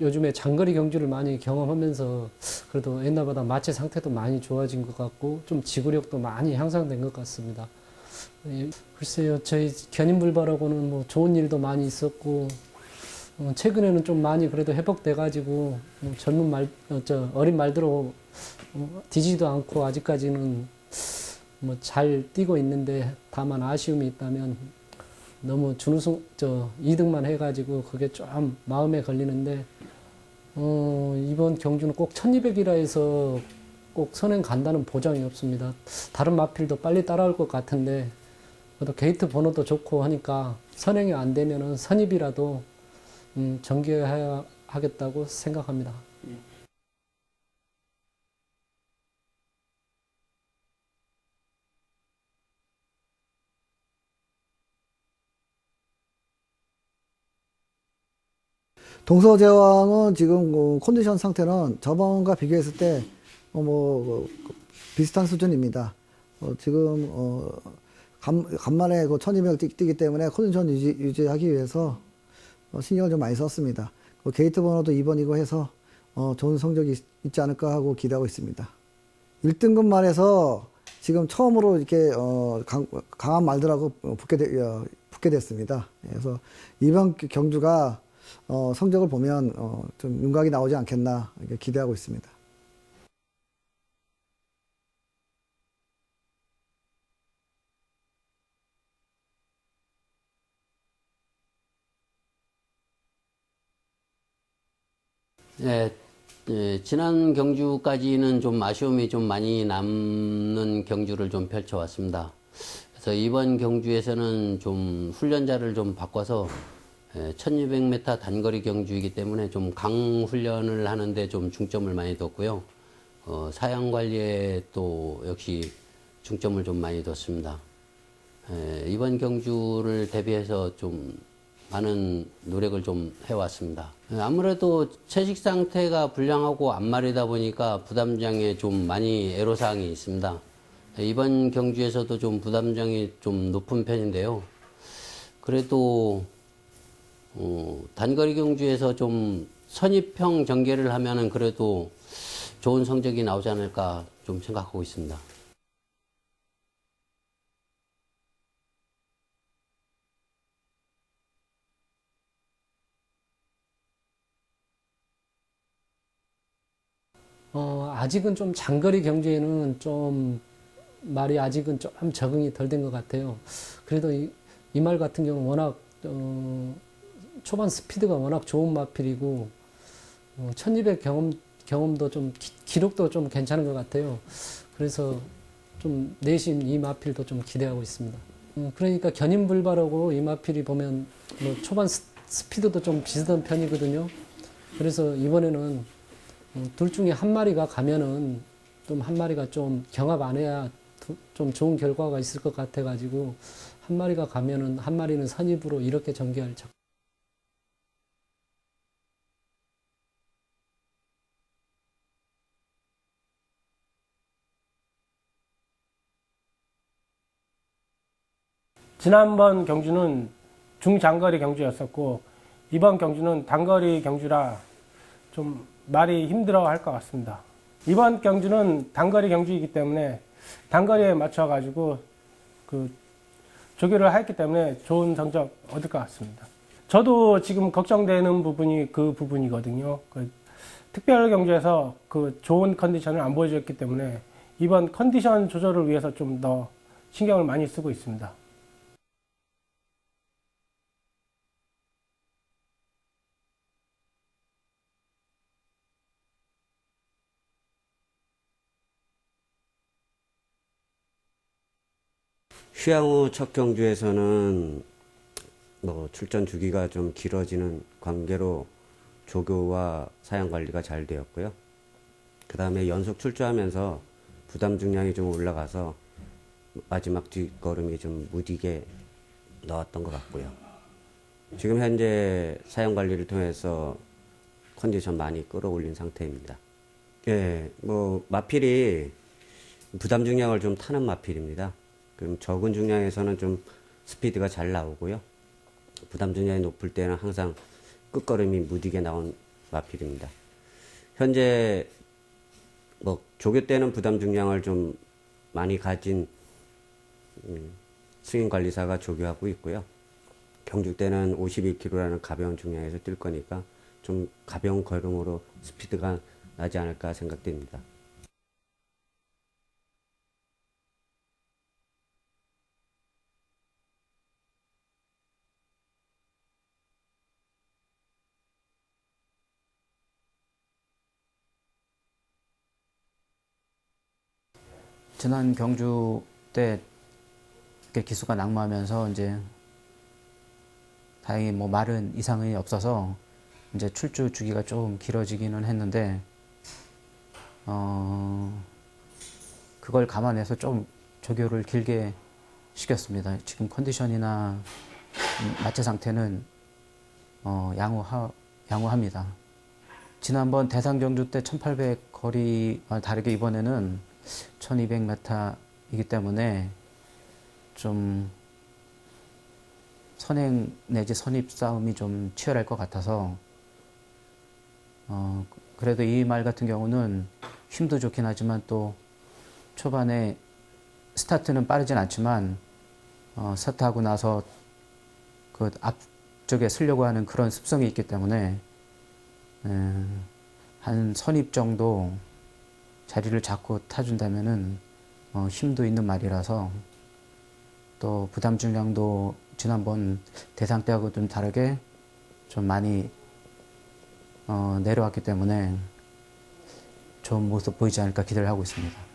요즘에 장거리 경주를 많이 경험하면서 그래도 옛날보다 마체 상태도 많이 좋아진 것 같고 좀 지구력도 많이 향상된 것 같습니다. 예, 글쎄요, 저희 견인불발하고는 뭐 좋은 일도 많이 있었고 어, 최근에는 좀 많이 그래도 회복돼가지고 어, 젊은 말, 어, 저 어린 말대로 어, 뒤지도 않고 아직까지는 뭐 잘 뛰고 있는데 다만 아쉬움이 있다면 너무 준우승 저 2등만 해가지고 그게 좀 마음에 걸리는데 어, 이번 경주는 꼭 1200이라 해서 꼭 선행 간다는 보장이 없습니다. 다른 마필도 빨리 따라올 것 같은데 그래도 게이트 번호도 좋고 하니까 선행이 안 되면은 선입이라도 음, 정기해야 하겠다고 생각합니다. 동서제왕은 지금 뭐 컨디션 상태는 저번과 비교했을 때, 어, 뭐, 어, 비슷한 수준입니다. 어, 지금, 어, 간, 간만에 그 1200을 뛰, 뛰기 때문에 컨디션 유지, 유지하기 위해서 어, 신경을 좀 많이 썼습니다. 그 게이트 번호도 2번이고 해서 어, 좋은 성적이 있, 있지 않을까 하고 기대하고 있습니다. 1등급 말에서 지금 처음으로 이렇게 어, 강, 강한 말들하고 붙게, 되, 어, 붙게 됐습니다. 그래서 이번 경주가 어, 성적을 보면 어, 좀 윤곽이 나오지 않겠나 기대하고 있습니다. 예, 예, 지난 경주까지는 좀 아쉬움이 좀 많이 남는 경주를 좀 펼쳐왔습니다. 그래서 이번 경주에서는 좀 훈련자를 좀 바꿔서 예, 1200m 단거리 경주이기 때문에 좀 강 훈련을 하는데 좀 중점을 많이 뒀고요. 어, 사양 관리에 또 역시 중점을 좀 많이 뒀습니다. 예, 이번 경주를 대비해서 좀 많은 노력을 좀 해왔습니다. 예, 아무래도 채식 상태가 불량하고 앞말이다 보니까 부담장에 좀 많이 애로사항이 있습니다. 예, 이번 경주에서도 좀 부담장이 좀 높은 편인데요. 그래도 어, 단거리 경주에서 좀 선입형 전개를 하면은 그래도 좋은 성적이 나오지 않을까 좀 생각하고 있습니다. 어, 아직은 좀 장거리 경주에는 좀 말이 아직은 좀 적응이 덜 된 것 같아요. 그래도 이 말 같은 경우는 워낙 어, 초반 스피드가 워낙 좋은 마필이고 어, 1200 경험 경험도 좀 기, 기록도 좀 괜찮은 것 같아요. 그래서 좀 내심 이 마필도 좀 기대하고 있습니다. 음, 그러니까 견인불발하고 이 마필이 보면 뭐 초반 스, 스피드도 좀 비슷한 편이거든요. 그래서 이번에는 어, 둘 중에 한 마리가 가면은 좀 한 마리가 좀 경합 안 해야 두- 좀 좋은 결과가 있을 것 같아 가지고 한 마리가 가면은 한 마리는 선입으로 이렇게 전개할 적. 지난번 경주는 중장거리 경주였었고 이번 경주는 단거리 경주라 좀 말이 힘들어 할 것 같습니다. 이번 경주는 단거리 경주이기 때문에 단거리에 맞춰 가지고 그 조교를 했기 때문에 좋은 성적 얻을 것 같습니다. 저도 지금 걱정되는 부분이 그 부분이거든요. 그 특별 경주에서 그 좋은 컨디션을 안 보여줬기 때문에 이번 컨디션 조절을 위해서 좀 더 신경을 많이 쓰고 있습니다. 휴양후 첫 경주에서는 뭐 출전 주기가 좀 길어지는 관계로 조교와 사양 관리가 잘 되었고요. 그 다음에 연속 출조하면서 부담 중량이 좀 올라가서 마지막 뒷걸음이 좀 무디게 나왔던 것 같고요. 지금 현재 사양 관리를 통해서 컨디션 많이 끌어올린 상태입니다. 예, 뭐 마필이 부담 중량을 좀 타는 마필입니다. 그럼 적은 중량에서는 좀 스피드가 잘 나오고요. 부담 중량이 높을 때는 항상 끝걸음이 무디게 나온 마필입니다. 현재 뭐 조교 때는 부담 중량을 좀 많이 가진 음, 승인 관리사가 조교하고 있고요. 경주 때는 51kg라는 가벼운 중량에서 뛸 거니까 좀 가벼운 걸음으로 스피드가 나지 않을까 생각됩니다. 지난 경주 때 기수가 낙마하면서 이제 다행히 뭐 말은 이상이 없어서 이제 출주 주기가 좀 길어지기는 했는데 어 그걸 감안해서 좀 조교를 길게 시켰습니다. 지금 컨디션이나 음, 마체 상태는 어 양호하 양호합니다. 지난번 대상 경주 때 1800 거리와 다르게 이번에는 1200m이기 때문에 좀 선행 내지 선입 싸움이 좀 치열할 것 같아서 어 그래도 이 말 같은 경우는 힘도 좋긴 하지만 또 초반에 스타트는 빠르진 않지만 어 스타트하고 나서 그 앞쪽에 쓰려고 하는 그런 습성이 있기 때문에 음, 한 선입 정도 자리를 잡고 타준다면은 어, 힘도 있는 말이라서 또 부담 중량도 지난번 대상 때하고 좀 다르게 좀 많이 어, 내려왔기 때문에 좋은 모습 보이지 않을까 기대를 하고 있습니다.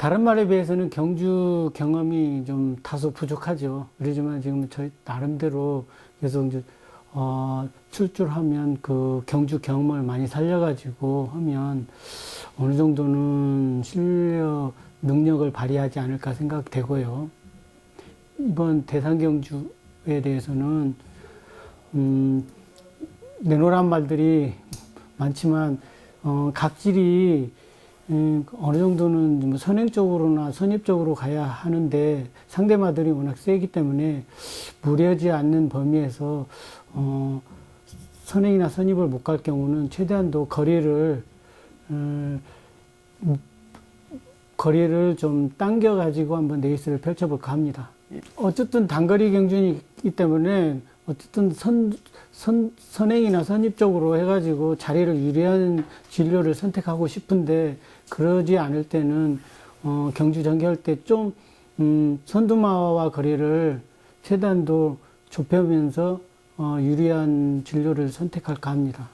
다른 말에 비해서는 경주 경험이 좀 다소 부족하죠. 그러지만 지금 저희 나름대로 계속 이제 어, 출줄하면 그 경주 경험을 많이 살려가지고 하면 어느 정도는 실력 능력을 발휘하지 않을까 생각되고요. 이번 대상 경주에 대해서는 음, 내놓으란 말들이 많지만 어, 각질이 음, 어느 정도는 뭐 선행적으로나 선입적으로 가야 하는데 상대마들이 워낙 세기 때문에 무리하지 않는 범위에서 어, 선행이나 선입을 못 갈 경우는 최대한도 거리를 음, 거리를 좀 당겨 가지고 한번 레이스를 펼쳐볼까 합니다. 어쨌든 단거리 경준이기 때문에 어쨌든 선, 선, 선행이나 선입적으로 해가지고 자리를 유리한 진료를 선택하고 싶은데 그러지 않을 때는 어, 경주 전개할 때좀 음, 선두마와 거리를 최대한도 좁혀면서 어, 유리한 진료를 선택할까 합니다.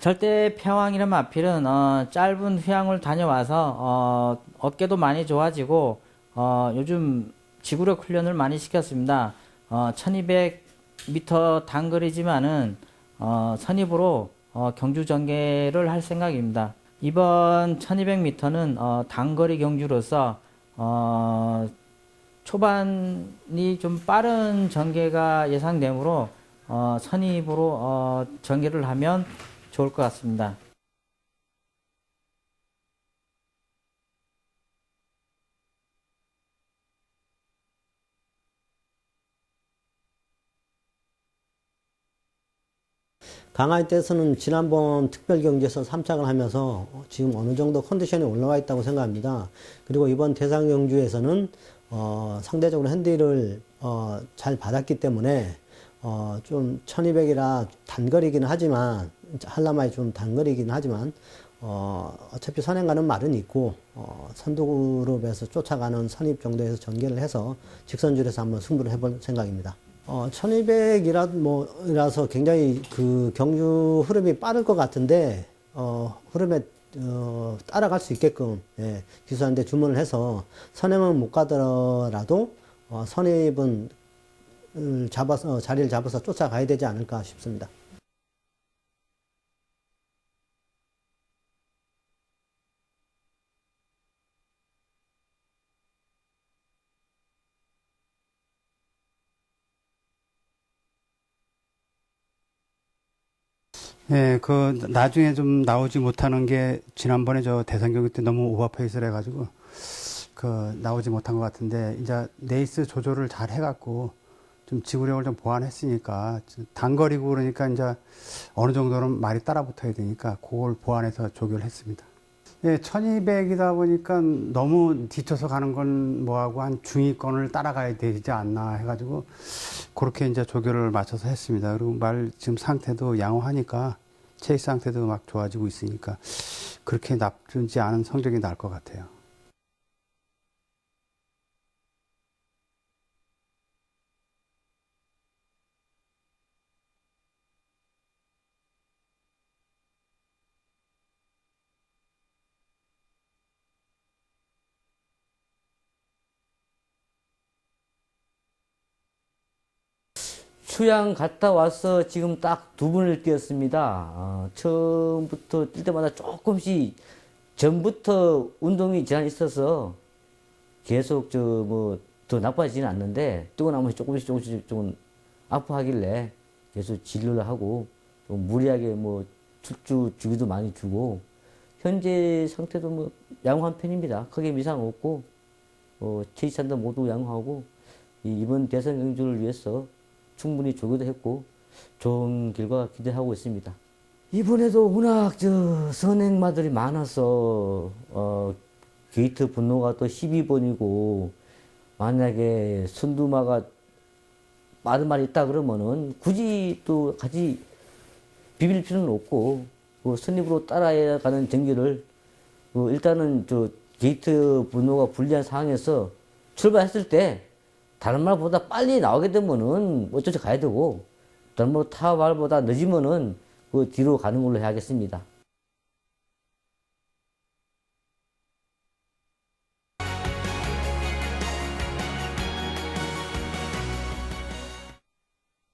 절대 평왕이란 마필은 어, 짧은 휴양을 다녀와서 어, 어깨도 많이 좋아지고 어, 요즘 지구력 훈련을 많이 시켰습니다. 어, 1200m 단거리지만은 어, 선입으로 어, 경주 전개를 할 생각입니다. 이번 1200m는 어, 단거리 경주로서 어, 초반이 좀 빠른 전개가 예상되므로 어, 선입으로 어, 전개를 하면 좋을 것 같습니다. 강하이 때에서는 지난번 특별 경기에서 3착을 하면서 지금 어느 정도 컨디션이 올라와 있다고 생각합니다. 그리고 이번 대상 경주에서는 어, 상대적으로 핸디를 어, 잘 받았기 때문에 어, 좀 1200이라 단거리기는 하지만 한라마이 좀 단거리긴 하지만 어, 어차피 선행 가는 말은 있고 어, 선두 그룹에서 쫓아가는 선입 정도에서 전개를 해서 직선줄에서 한번 승부를 해볼 생각입니다. 어, 1200이라, 뭐, 이라서 굉장히 그 경주 흐름이 빠를 것 같은데, 어, 흐름에, 어, 따라갈 수 있게끔, 예, 기수한테 주문을 해서 선행은 못 가더라도, 어, 선입은 잡아서 자리를 잡아서 쫓아가야 되지 않을까 싶습니다. 예, 그 나중에 좀 나오지 못하는 게 지난번에 저 대선 경기 때 너무 오버페이스를 해가지고 그 나오지 못한 것 같은데 이제 레이스 조절을 잘 해갖고 좀 지구력을 좀 보완했으니까 단거리고 그러니까 이제 어느 정도는 말이 따라붙어야 되니까 그걸 보완해서 조교를 했습니다. 예, 1200이다 보니까 너무 뒤쳐서 가는 건 뭐하고 한 중위권을 따라가야 되지 않나 해가지고 그렇게 이제 조교를 맞춰서 했습니다. 그리고 말 지금 상태도 양호하니까 체익 상태도 막 좋아지고 있으니까 그렇게 나쁘지 않은 성적이 날 것 같아요. 수양 갔다 와서 지금 딱 두 번을 뛰었습니다. 어, 처음부터 뛸 때마다 조금씩 전부터 운동이 제한이 있어서 계속 저 뭐 더 나빠지지는 않는데 뛰고 나면 조금씩 조금씩 좀 아파하길래 계속 진료를 하고 좀 무리하게 뭐 출주 주기도 많이 주고 현재 상태도 뭐 양호한 편입니다. 크게 미상 없고 어, 체이찬도 모두 양호하고 이 이번 대선 경주를 위해서 충분히 조교도 했고 좋은 결과 기대하고 있습니다. 이번에도 워낙 저 선행마들이 많아서 어, 게이트 분노가 또 12번이고 만약에 순두마가 많은 말이 있다 그러면은 굳이 또 같이 비빌 필요는 없고 그 선입으로 따라야 가는 전기를 그 일단은 저 게이트 분노가 불리한 상황에서 출발했을 때 다른 말보다 빨리 나오게 되면은 수 가야 되고 다른 뭐타 말보다 늦으면은 그 뒤로 가는 걸로 해야겠습니다.